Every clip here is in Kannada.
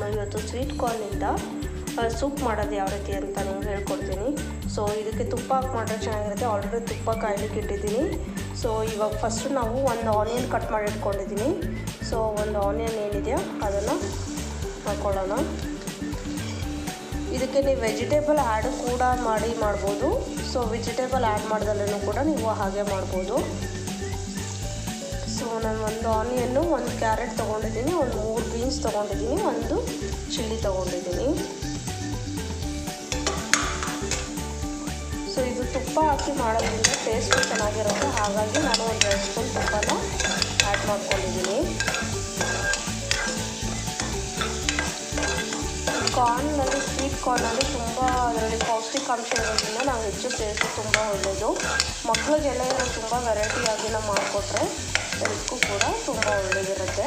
ನಾನು ಇವತ್ತು ಸ್ವೀಟ್ ಕಾರ್ನಿಂದ ಸೂಪ್ ಮಾಡೋದು ಯಾವ ರೀತಿ ಅಂತ ನಾನು ಹೇಳ್ಕೊಡ್ತೀನಿ. ಸೊ ಇದಕ್ಕೆ ತುಪ್ಪ ಹಾಕಿ ಮಾಡಿದ್ರೆ ಚೆನ್ನಾಗಿರುತ್ತೆ. ಆಲ್ರೆಡಿ ತುಪ್ಪ ಕಾಯ್ಲಿಕ್ಕೆ ಇಟ್ಟಿದ್ದೀನಿ. ಸೊ ಇವಾಗ ಫಸ್ಟು ನಾವು ಒಂದು ಆನಿಯನ್ ಕಟ್ ಮಾಡಿ ಇಟ್ಕೊಂಡಿದ್ದೀನಿ. ಸೊ ಒಂದು ಆನಿಯನ್ ಏನಿದೆಯೋ ಅದನ್ನು ಹಾಕ್ಕೊಳ್ಳೋಣ ಇದಕ್ಕೆ ನೀವು ವೆಜಿಟೇಬಲ್ ಆ್ಯಡ್ ಕೂಡ ಮಾಡಿ ಮಾಡ್ಬೋದು. ಸೊ ವೆಜಿಟೇಬಲ್ ಆ್ಯಡ್ ಮಾಡ್ದಲ್ಲೂ ಕೂಡ ನೀವು ಹಾಗೆ ಮಾಡ್ಬೋದು. ಸೊ, ನಾನು ಒಂದು ಆನಿಯನ್ನು, ಒಂದು ಕ್ಯಾರೆಟ್ ತೊಗೊಂಡಿದ್ದೀನಿ, ಒಂದು ಮೂರು ಬೀನ್ಸ್ ತೊಗೊಂಡಿದ್ದೀನಿ, ಒಂದು ಚಿಲ್ಲಿ ತೊಗೊಂಡಿದ್ದೀನಿ. ಸೊ, ಇದು ತುಪ್ಪ ಹಾಕಿ ಮಾಡೋದ್ರಿಂದ ಟೇಸ್ಟು ಚೆನ್ನಾಗಿರುತ್ತೆ. ಹಾಗಾಗಿ ನಾನು ಒಂದು ಎರಡು ಸ್ಪೂನ್ ತುಪ್ಪನ ಆ್ಯಡ್ ಮಾಡ್ಕೊಂಡಿದ್ದೀನಿ. ಕಾರ್ನಲ್ಲಿ ಕಾರ್ನಲ್ಲಿ ತುಂಬ ಅದರಲ್ಲಿ ಪೌಷ್ಟಿಕಾಂಶ ಇರೋದ್ರಿಂದ ನಾವು ಹೆಚ್ಚು ಸೇರಿಸಿ ತುಂಬ ಒಳ್ಳೆಯದು. ಮಕ್ಕಳಿಗೆಲ್ಲ ಇರೋ ತುಂಬ ವೆರೈಟಿಯಾಗಿ ನಾವು ಮಾಡಿಕೊಟ್ರೆ ಹೆಲ್ತ್ಗೂ ಕೂಡ ತುಂಬ ಒಳ್ಳೆಯದಿರುತ್ತೆ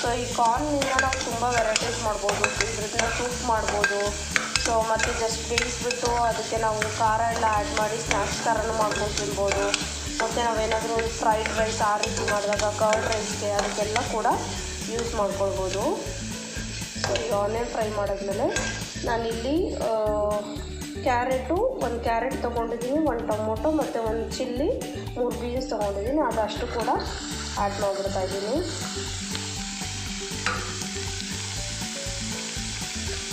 ಸೊ ಈ ಕಾರ್ನಿಂದ ನಾವು ತುಂಬ ವೆರೈಟೀಸ್ ಮಾಡ್ಬೋದು. ಇದರಿಂದ ಸೂಪ್ ಮಾಡ್ಬೋದು. ಸೊ ಮತ್ತು ಜಸ್ಟ್ ಬೇಯಿಸ್ಬಿಟ್ಟು ಅದಕ್ಕೆ ನಾವು ಖಾರ ಎಲ್ಲ ಆ್ಯಡ್ ಮಾಡಿ ಸ್ನ್ಯಾಕ್ಸ್ ಥರನೂ ಮಾಡ್ಕೊಂಡು ತಿನ್ಬೋದು. ಮತ್ತು ನಾವೇನಾದರೂ ಫ್ರೈಡ್ ರೈಸ್ ಆ ರೀತಿ ಮಾಡಿದಾಗ ಕರ್ಡ್ ರೈಸ್ಗೆ ಅದಕ್ಕೆಲ್ಲ ಕೂಡ ಯೂಸ್ ಮಾಡ್ಕೊಳ್ಬೋದು. ಸೊ ಈ ಆನ್ಲೈನ್ ಫ್ರೈ ಮಾಡಿದ್ಮೇಲೆ ನಾನಿಲ್ಲಿ ಕ್ಯಾರೆಟು, ಒಂದು ಕ್ಯಾರೆಟ್ ತೊಗೊಂಡಿದ್ದೀನಿ ಒಂದು ಟೊಮೊಟೊ ಮತ್ತು ಒಂದು ಚಿಲ್ಲಿ, ಮೂರು ಬೀನ್ಸ್ ತೊಗೊಂಡಿದ್ದೀನಿ ಅದಷ್ಟು ಕೂಡ ಆ್ಯಡ್ ಮಾಡಿಬಿಡ್ತಾ ಇದ್ದೀನಿ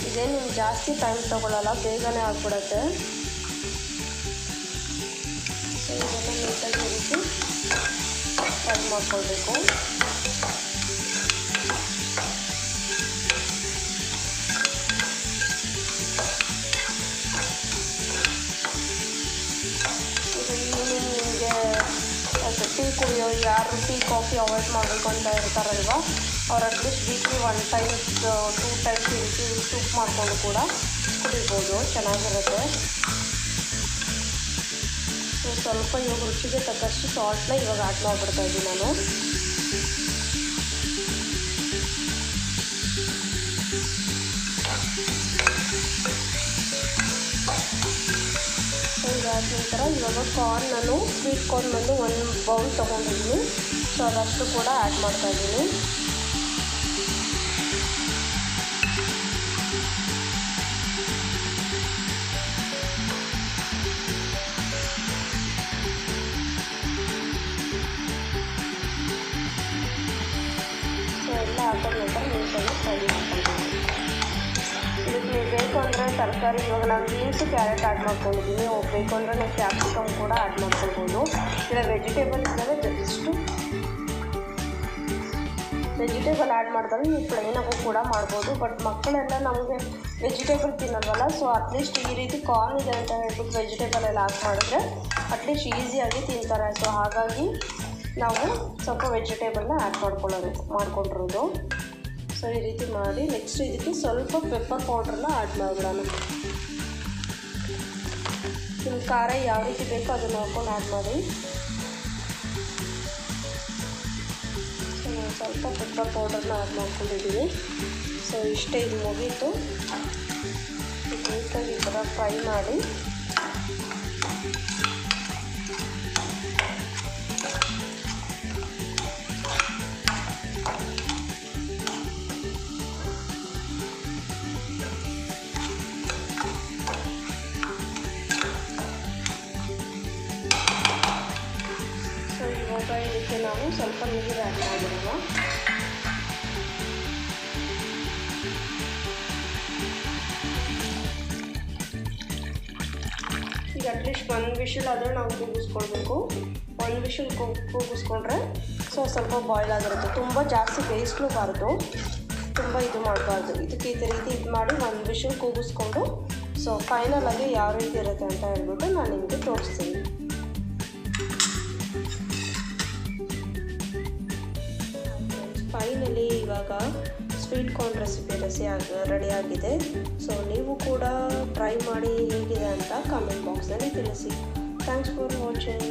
ಇದೇನು ಜಾಸ್ತಿ ಟೈಮ್ ತೊಗೊಳ್ಳಲ್ಲ ಬೇಗನೆ ಆಗಿಬಿಡುತ್ತೆ. ಇದನ್ನು ನೀಟಾಗಿ ಫ್ರೈ ಮಾಡ್ಕೊಳ್ಬೇಕು ಇದು ಈವ್ನಿಂಗ್ ನಿಮಗೆ ಟೀ ಕುಡಿಯೋ ಯಾರು ಟೀ ಕಾಫಿ ಅವಾಯ್ಡ್ ಮಾಡಬೇಕು ಅಂತ ಇರ್ತಾರಲ್ವ ಅವ್ರು at least weekly one times two times ರೀತಿ ಸೂಪ್ ಮಾಡಿಕೊಂಡು ಕೂಡ ಕುಡಿಬೋದು ಚೆನ್ನಾಗಿರುತ್ತೆ ಸ್ವಲ್ಪ ಇವಾಗ ರುಚಿಗೆ ತಕ್ಕಷ್ಟು ಸಾಲ್ಟ್ನ ಇವಾಗ ಆ್ಯಡ್ ಮಾಡಿಬಿಡ್ತಾ ಇದ್ದೀನಿ ನಾನು ನಂತರ ಇವಾಗ ಕಾರ್ನ್ ನಾನು ಸ್ವೀಟ್ ಕಾರ್ನ್ ಬಂದು ಒಂದು ಬೌಲ್ ತೊಗೊಂಡಿದ್ದೀನಿ. ಸೊ ಅದಷ್ಟು ಕೂಡ ಆ್ಯಡ್ ಮಾಡ್ತಾ ಇದ್ದೀನಿ. ಸೊ ಎಲ್ಲ ಹಾಕಿದ ನಂತರ ನೀಟಾಗಿ ಫ್ರೈ ಮಾಡ್ಕೊಂಡಿದ್ದೀನಿ ಇದಕ್ಕೆ ನೀವು ಬೇಕು ಅಂದರೆ ತರಕಾರಿ ಇವಾಗ ನಾನು ಬೀನ್ಸು ಕ್ಯಾರೆಟ್ ಆ್ಯಡ್ ಮಾಡ್ಕೊಂಡಿದ್ದೀನಿ ಬೇಕು ಅಂದರೆ ನಾವು ಕ್ಯಾಪ್ಸಿಕಮ್ ಕೂಡ ಆ್ಯಡ್ ಮಾಡ್ಕೊಬೋದು ಇಲ್ಲ ವೆಜಿಟೇಬಲ್ಸ್ ಇದ್ದರೆ ಜಸ್ಟು ವೆಜಿಟೇಬಲ್ ಆ್ಯಡ್ ಮಾಡಿದ್ರೆ ನೀವು ಪ್ಲೈನಾಗೂ ಕೂಡ ಮಾಡ್ಬೋದು. ಬಟ್ ಮಕ್ಕಳೆಲ್ಲ ನಮಗೆ ವೆಜಿಟೇಬಲ್ ತಿನ್ನೋದಲ್ಲ ಸೊ ಅಟ್ಲೀಸ್ಟ್ ಈ ರೀತಿ ಕಾರ್ನ್ ಇದೆ ಅಂತ ಹೇಳ್ಬಿಟ್ಟು ವೆಜಿಟೇಬಲ್ ಎಲ್ಲ ಹಾಕಿ ಮಾಡಿದ್ರೆ ಅಟ್ಲೀಸ್ಟ್ ಈಸಿಯಾಗಿ ತಿಂತಾರೆ. ಸೊ ಹಾಗಾಗಿ ನಾವು ಸ್ವಲ್ಪ ವೆಜಿಟೇಬಲ್ನ ಆ್ಯಡ್ ಮಾಡ್ಕೊಳ್ಳೋದು, ಮಾಡ್ಕೊಂಡಿರೋದು. ಸೊ ಈ ರೀತಿ ಮಾಡಿ ನೆಕ್ಸ್ಟ್ ಇದಕ್ಕೆ ಸ್ವಲ್ಪ ಪೆಪ್ಪರ್ ಪೌಡ್ರನ್ನ ಆ್ಯಡ್ ಮಾಡಿಬಿಡೋಣ. ನಿಮ್ಮ ಖಾರ ಯಾವ ರೀತಿ ಬೇಕೋ ಅದನ್ನು ಹಾಕೊಂಡು ಆ್ಯಡ್ ಮಾಡಿ. ಸ್ವಲ್ಪ ಪೆಪ್ಪರ್ ಪೌಡರ್ನ ಆ್ಯಡ್ ಮಾಡ್ಕೊಂಡಿದ್ದೀನಿ ಸೊ ಇಷ್ಟೇ ಇದು ಮುಗೀತು. ನೀಟಾಗಿ ಈ ಥರ ಫ್ರೈ ಮಾಡಿ. ನಾವು ಸ್ವಲ್ಪ ನೀರು ಆ್ಯಡ್ ಮಾಡಿರುವ ಈಗ ಅಟ್ಲೀಸ್ಟ್ ಒಂದು ವಿಷಲ್ ಆದರೆ ನಾವು ಕೂಗಿಸ್ಕೊಳ್ಬೇಕು. ಒಂದು ವಿಷಲ್ ಕೂಗಿಸ್ಕೊಂಡ್ರೆ ಸೊ ಸ್ವಲ್ಪ ಬಾಯ್ಲ್ ಆಗಿರುತ್ತೆ. ತುಂಬ ಜಾಸ್ತಿ ಬೇಯಿಸ್ಲೂಬಾರ್ದು ತುಂಬ ಇದು ಮಾಡಬಾರ್ದು. ಇದಕ್ಕೆ ಈ ರೀತಿ ಇದು ಮಾಡಿ ಒಂದು ವಿಷಲ್ ಕೂಗಿಸ್ಕೊಂಡು ಸೊ ಫೈನಲಾಗಿ ಯಾವ ರೀತಿ ಇರುತ್ತೆ ಅಂತ ಹೇಳ್ಬಿಟ್ಟು ನಾನು ನಿಮಗೆ ತೋರಿಸ್ತೀನಿ. ಫೈನಲಿ ಇವಾಗ ಸ್ವೀಟ್ ಕಾರ್ನ್ ರೆಸಿಪಿ ರೆಸಿ ರೆಡಿಯಾಗಿದೆ ಸೊ ನೀವು ಕೂಡ ಟ್ರೈ ಮಾಡಿ ಹೇಗಿದೆ ಅಂತ ಕಾಮೆಂಟ್ ಬಾಕ್ಸಲ್ಲಿ ತಿಳಿಸಿ. Thanks for watching